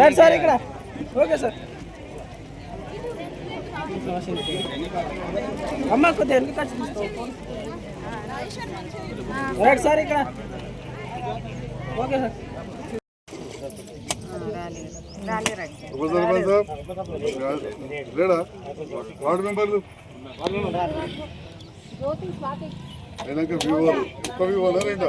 Right sir ఇక్కడ. Okay sir. అమ్మ కొద్దిగా ఎందుకు ఖర్చు రైట్ సార్ ఇక్కడ. Okay sir. లేడా వార్డు మెంబర్లు వివోలు ఒక్క వివోలా రెండా.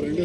రెండు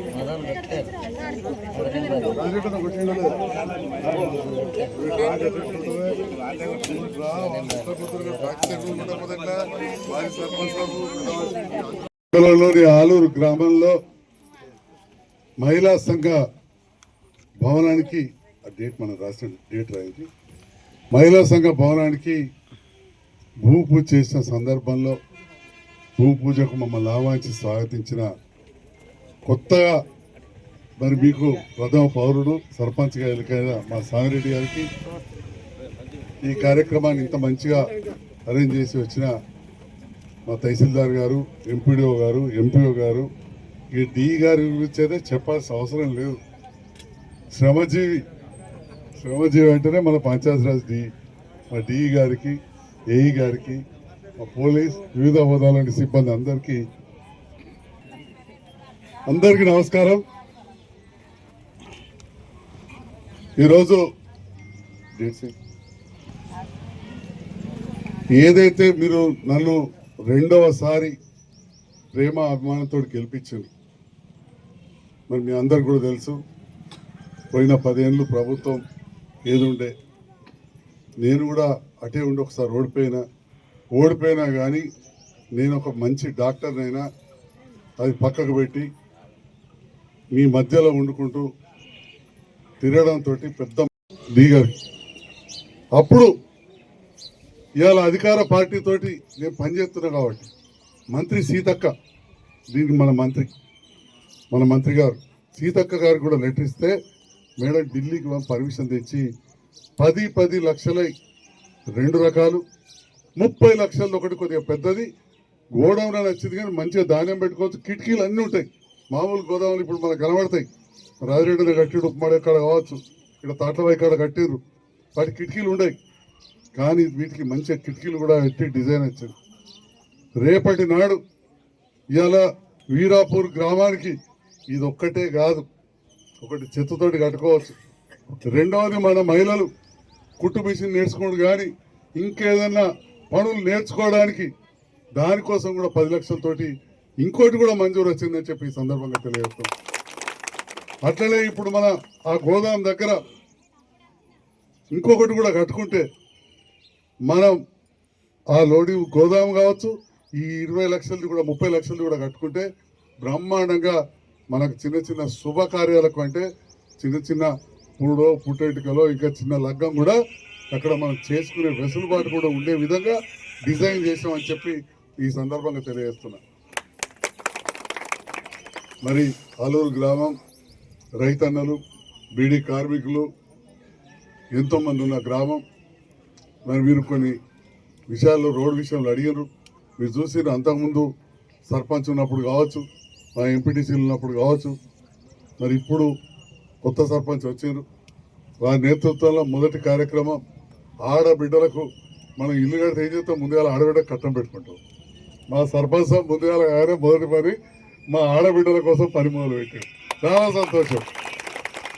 మండలంలోని ఆలూరు గ్రామంలో మహిళా సంఘ భవనానికి ఆ డేట్ మనం రాసిన డేట్ రాయింది. మహిళా సంఘ భవనానికి భూమి పూజ చేసిన సందర్భంలో భూమి పూజకు మమ్మల్ని ఆహ్వానించి స్వాగతించిన కొత్తగా మరి మీకు ప్రథమ పౌరుడు సర్పంచ్గా ఎన్నికైన మా సామిరెడ్డి గారికి ఈ కార్యక్రమాన్ని ఇంత మంచిగా అరేంజ్ చేసి వచ్చిన మా తహసీల్దార్ గారు ఎంపీడీఓ గారు ఎంపీఓ గారు ఈ డి గారి గురించి అయితే చెప్పాల్సిన అవసరం లేదు. శ్రమజీవి శ్రమజీవి అంటేనే మన పంచాయతీరాజ్ డి మా డి గారికి ఏఈ గారికి మా పోలీస్ వివిధ హోదాలోని సిబ్బంది అందరికీ అందరికీ నమస్కారం. ఈరోజు ఏదైతే మీరు నన్ను రెండవసారి ప్రేమ అభిమానంతో గెలిపించారు మరి మీ అందరు కూడా తెలుసు పోయిన పదేళ్ళు ప్రభుత్వం ఏదుండే నేను కూడా అటే ఉండి ఒకసారి ఓడిపోయినా ఓడిపోయినా కానీ నేను ఒక మంచి డాక్టర్నైనా అది పక్కకు పెట్టి మీ మధ్యలో వండుకుంటూ తిరగడంతో పెద్ద దిగారు. అప్పుడు ఇవాళ అధికార పార్టీతోటి నేను పనిచేస్తున్నా కాబట్టి మంత్రి సీతక్క దీనికి మన మంత్రి మన మంత్రి గారు. సీతక్క గారు కూడా లెటర్ ఇస్తే మేడం ఢిల్లీకి పర్మిషన్ తెచ్చి పది పది లక్షలై రెండు రకాలు ముప్పై లక్షల్లో ఒకటి కొద్దిగా పెద్దది గోడౌన్ అని వచ్చింది కానీ మంచిగా ధాన్యం పెట్టుకోవచ్చు కిటికీలు అన్నీ ఉంటాయి. మామూలు గోదాములు ఇప్పుడు మనకు కనబడతాయి. రాజరెడ్డిని కట్టిడు ఉప్మాడే కాడ కావచ్చు? ఇక్కడ తాటవై కాడ కట్టిండ్రు. వాటి కిటికీలు ఉండయి. కానీ వీటికి మంచిగా కిటికీలు కూడా పెట్టి డిజైన్ వచ్చింది రేపటి నాడు ఇవాళ వీరాపూర్ గ్రామానికి ఇది ఒక్కటే కాదు ఒకటి చెత్తతోటి కట్టుకోవచ్చు. రెండవది మన మహిళలు కుట్టు మిషన్ నేర్చుకోండి కానీ ఇంకేదన్నా పనులు నేర్చుకోవడానికి దానికోసం కూడా పది లక్షలతోటి ఇంకోటి కూడా మంజూరు వచ్చిందని చెప్పి ఈ సందర్భంగా తెలియజేస్తాం అట్లనే ఇప్పుడు మన ఆ గోదాం దగ్గర ఇంకొకటి కూడా కట్టుకుంటే మనం ఆ లోడి గోదాం కావచ్చు ఈ ఇరవై లక్షలది కూడా ముప్పై లక్షలది కూడా కట్టుకుంటే బ్రహ్మాండంగా మనకు చిన్న చిన్న శుభకార్యాలకు అంటే చిన్న చిన్న పుడో పుట్టేటికలో ఇంకా చిన్న లగ్గం కూడా అక్కడ మనం చేసుకునే వెసులుబాటు కూడా ఉండే విధంగా డిజైన్ చేసామని చెప్పి ఈ సందర్భంగా తెలియజేస్తున్నా. మరి ఆలూరు గ్రామం రైతన్నలు బీడీ కార్మికులు ఎంతోమంది ఉన్న గ్రామం. మరి మీరు కొన్ని విషయాల్లో రోడ్ విషయంలో అడిగారు. మీరు చూసిన అంతకుముందు సర్పంచ్ ఉన్నప్పుడు కావచ్చు మా ఎంపీటీసీలు ఉన్నప్పుడు కావచ్చు. మరి ఇప్పుడు కొత్త సర్పంచ్ వచ్చారు. వారి నేతృత్వంలో మొదటి కార్యక్రమం ఆడబిడ్డలకు మనం ఇల్లు కడితే ఏం చేస్తాం? ముందుగా ఆడబిడ్డ కట్టం పెట్టుకుంటాం. మా సర్పంచ్ ముందుగా ఆయన మొదటి పని మా ఆడబిడ్డల కోసం పని మొదలు పెట్టాడు చాలా సంతోషం.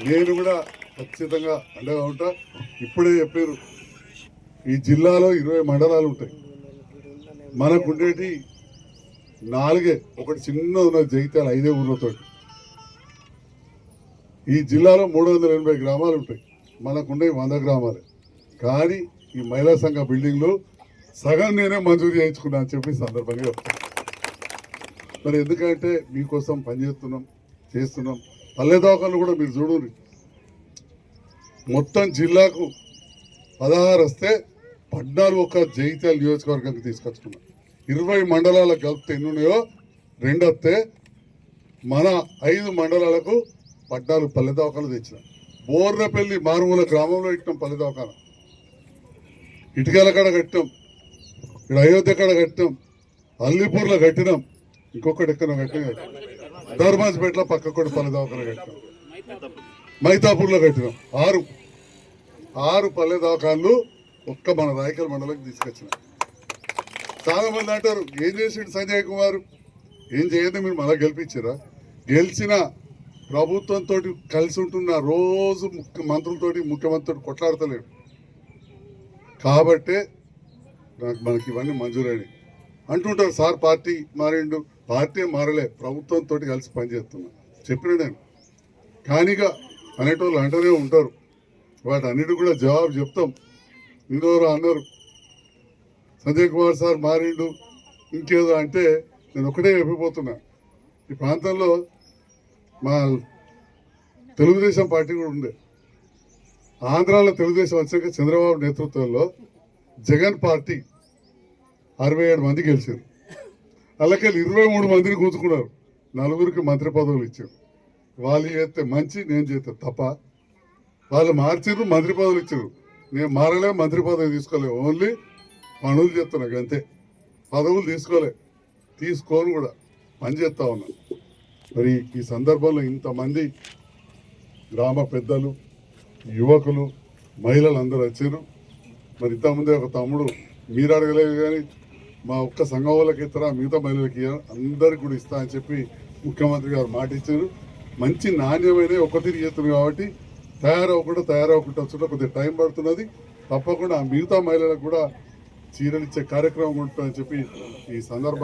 నేను కూడా ఖచ్చితంగా అండగా ఉంటా. ఇప్పుడే చెప్పారు. ఈ జిల్లాలో ఇరవై మండలాలు ఉంటాయి. మనకు ఉండేటి నాలుగే. ఒకటి చిన్న ఉన్న జగిత్యాల ఐదే ఊర్లతో ఈ జిల్లాలో మూడు వందల ఎనభై గ్రామాలు ఉంటాయి. మనకుండే వంద గ్రామాలే. కానీ ఈ మహిళా సంఘ బిల్డింగ్లు సగం నేనే మంజూరు చేయించుకున్నా అని చెప్పి సందర్భంగా చెప్తాను మరి ఎందుకంటే మీకోసం పనిచేస్తున్నాం. చేస్తున్నాం. పల్లె దవాఖాను కూడా మీరు చూడండి. మొత్తం జిల్లాకు పదహారు వస్తే పద్నాలుగు ఒక జైత్యాల నియోజకవర్గానికి తీసుకొచ్చుకున్నాం. ఇరవై మండలాలకు కలిపితే ఎన్ని ఉన్నాయో రెండు వస్తే మన ఐదు మండలాలకు పద్నాలుగు పల్లె దవాఖాలు తెచ్చినాం. బోర్రపల్లి మారుమూల గ్రామంలో ఇట్టాం పల్లె దవాఖాన ఇటుకల కాడ కట్టాం. ఇక్కడ అయోధ్య కాడ కట్టాం. అల్లిపూర్లో కట్టినాం. ఇంకొకటి ఎక్కడ కట్టినాం. ధర్మాజ్పేటలో పక్క కూడా పల్లె దవాఖాన కట్టినాం. మైతాపూర్లో కట్టినాం. ఆరు ఆరు పల్లె దవాఖాన్లు ఒక్క మన రాయకల్ మండలానికి తీసుకొచ్చిన. చాలా మంది అంటారు ఏం చేసిండు సంజయ్ కుమార్? ఏం చేయదు మీరు మళ్ళా గెలిపించారా? గెలిచిన ప్రభుత్వంతో కలిసి ఉంటున్న రోజు ముఖ్య మంత్రులతోటి ముఖ్యమంత్రితో కొట్లాడతలేడు. కాబట్టే నాకు మనకి ఇవన్నీ మంజూరైనవి అంటుంటారు సార్ పార్టీ మారిండు పార్టీ మారలే ప్రభుత్వంతో కలిసి పనిచేస్తున్నా. చెప్పిన నేను. కానిగా అనేటోళ్ళు అంటూనే ఉంటారు. వాటి అన్నిటి కూడా జవాబు చెప్తాం. ఇంకోరు అన్నారు. సంజయ్ కుమార్ సార్ మారిండు. ఇంకేదో అంటే నేను ఒకటే చెప్పిపోతున్నా. ఈ ప్రాంతంలో మా తెలుగుదేశం పార్టీ కూడా ఉండే ఆంధ్రాలో తెలుగుదేశం వచ్చాక చంద్రబాబు నేతృత్వంలో జగన్ పార్టీ అరవై ఏడు మంది గెలిచారు. అలాగే ఇరవై మూడు మందిని కూర్చుకున్నారు నలుగురికి మంత్రి పదవులు ఇచ్చారు. వాళ్ళు చేస్తే మంచి నేను చేస్తే తప్ప. వాళ్ళు మార్చిర్రు మంత్రి పదవులు ఇచ్చారు. నేను మారలే మంత్రి పదవి తీసుకోలే. ఓన్లీ పనులు చేస్తున్నా అంతే పదవులు తీసుకోలే. తీసుకోను కూడా. పని చేస్తా ఉన్నా. మరి ఈ సందర్భంలో ఇంతమంది గ్రామ పెద్దలు యువకులు మహిళలు అందరూ వచ్చారు. మరి ఇంతకుముందే ఒక తమ్ముడు మీరు అడగలేదు కానీ మా ఒక్క సంఘం వాళ్ళకి ఇస్తారా మిగతా మహిళలకి ఇయ్యరా? అందరికి కూడా ఇస్తా అని చెప్పి ముఖ్యమంత్రి గారు మాట ఇచ్చారు మంచి నాణ్యమైన ఒక తిరిగి చేస్తుంది కాబట్టి తయారవకుండా తయారవకుండా వచ్చుంటే కొద్దిగా టైం పడుతున్నది తప్పకుండా మిగతా మహిళలకు కూడా చీరలు ఇచ్చే కార్యక్రమం ఉంటుందని చెప్పి ఈ సందర్భంగా